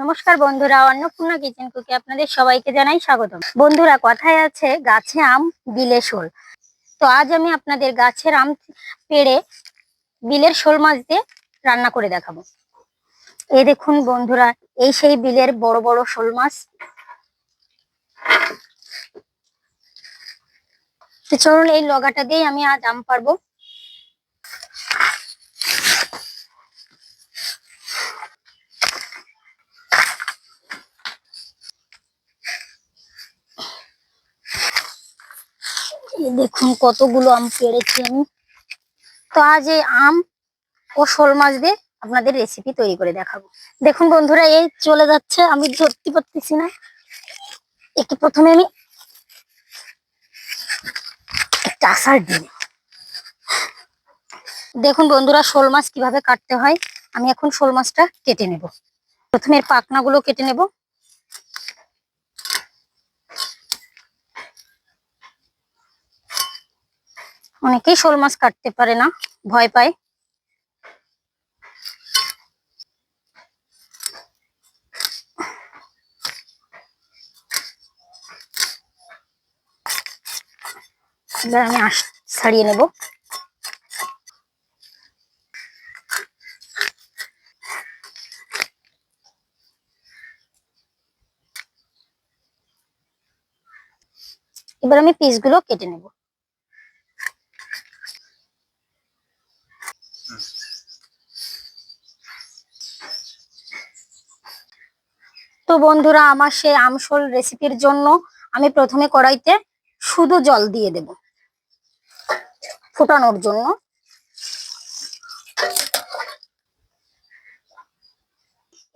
নমস্কার বন্ধুরা, অন্নপূর্ণা কিচেন কুকে আপনাদের সবাইকে জানাই স্বাগতম। বন্ধুরা, কথায় আছে, গাছে আম, বিলে শোল। তো আজ আমি আপনাদের গাছের আম পেড়ে বিলের শোল মাছ দিয়ে রান্না করে দেখাবো। এই দেখুন বন্ধুরা, এই সেই বিলের বড় বড় শোল মাছ। তো চলুন এই লগাটা দিয়ে আমি আজ আম পারব দেখুন কতগুলো আম পেড়েছি আমি। তো আজ এই আম ও শোল মাছ দিয়ে আপনাদের রেসিপি তৈরি করে দেখাবো। দেখুন বন্ধুরা, এই চলে যাচ্ছে, আমি ধরতে পারতেছি না। একে প্রথমে আমি একটা আসার দিই দেখুন বন্ধুরা, শোল মাছ কীভাবে কাটতে হয়, আমি এখন শোল মাছটা কেটে নেব। প্রথমে এর পাখনাগুলো কেটে নেব। অনেকেই শোল মাছ কাটতে পারে না, ভয় পায়। এবার আমি আঁশ ছাড়িয়ে নেব। এবার আমি পিসগুলো কেটে নেব। তো বন্ধুরা, আমার সেই আমসোল রেসিপির জন্য আমি প্রথমে কড়াইতে শুধু জল দিয়ে দেব ফোটানোর জন্য।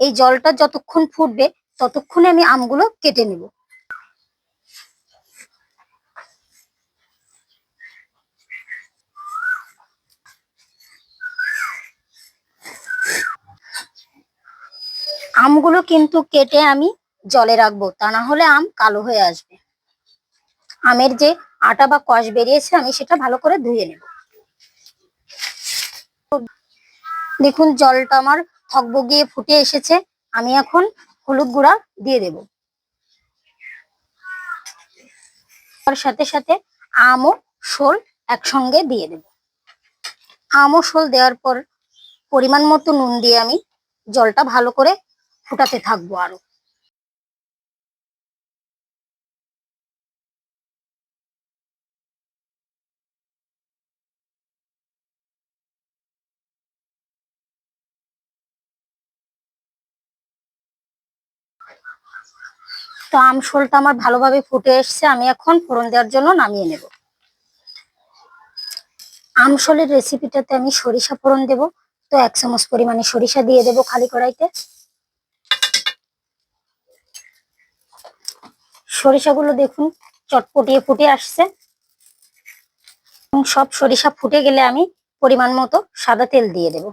এই জলটা যতক্ষণ ফুটবে ততক্ষণে আমি আমগুলো কেটে নেব। আমগুলো কিন্তু কেটে আমি জলে রাখব, তা না হলে আম কালো হয়ে আসবে। আমের যে আটা বা কষ বেরিয়েছে, আমি সেটা ভালো করে ধুয়ে নেব। দেখুন, জলটা আমার থকবগিয়ে ফুটে এসেছে, আমি এখন হলুদ গুঁড়া দিয়ে দেব। তার সাথে সাথে আম ও শোল একসঙ্গে দিয়ে দেব। আম ও শোল দেওয়ার পর পরিমাণ মতো নুন দিয়ে আমি জলটা ভালো করে ফুটাতে থাকব আরও। তো আমশোলটা আমার ভালোভাবে ফুটে এসছে, আমি এখন ফোড়ন দেওয়ার জন্য নামিয়ে নেব। আমশোলের রেসিপিটাতে আমি সরিষা ফোড়ন দেব, তো এক চামচ পরিমাণে সরিষা দিয়ে দেব খালি কড়াইতে। সরিষাগুলো দেখুন চটপটিয়ে ফুটে আসছে। সব সরিষা ফুটে গেলে আমি পরিমাণ মতো সাদা তেল দিয়ে দেব।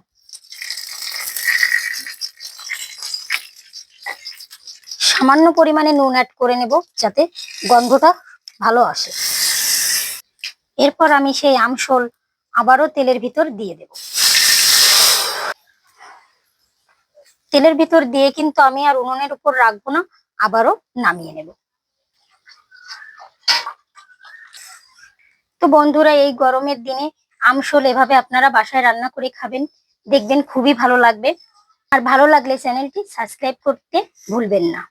সামান্য পরিমাণে নুন অ্যাড করে নেব যাতে গন্ধটা ভালো আসে। এরপর আমি সেই আমশোল আবারও তেলের ভিতর দিয়ে দেব। তেলের ভিতর দিয়ে কিন্তু আমি আর উনুনের উপর রাখব না, আবারও নামিয়ে নেব। তো বন্ধুরা, এই গরমের দিনে আমশোল এভাবে আপনারা বাসায় রান্না করে খাবেন। দেখবেন খুবই ভালো লাগবে। আর ভালো লাগলে চ্যানেলটি সাবস্ক্রাইব করতে ভুলবেন না।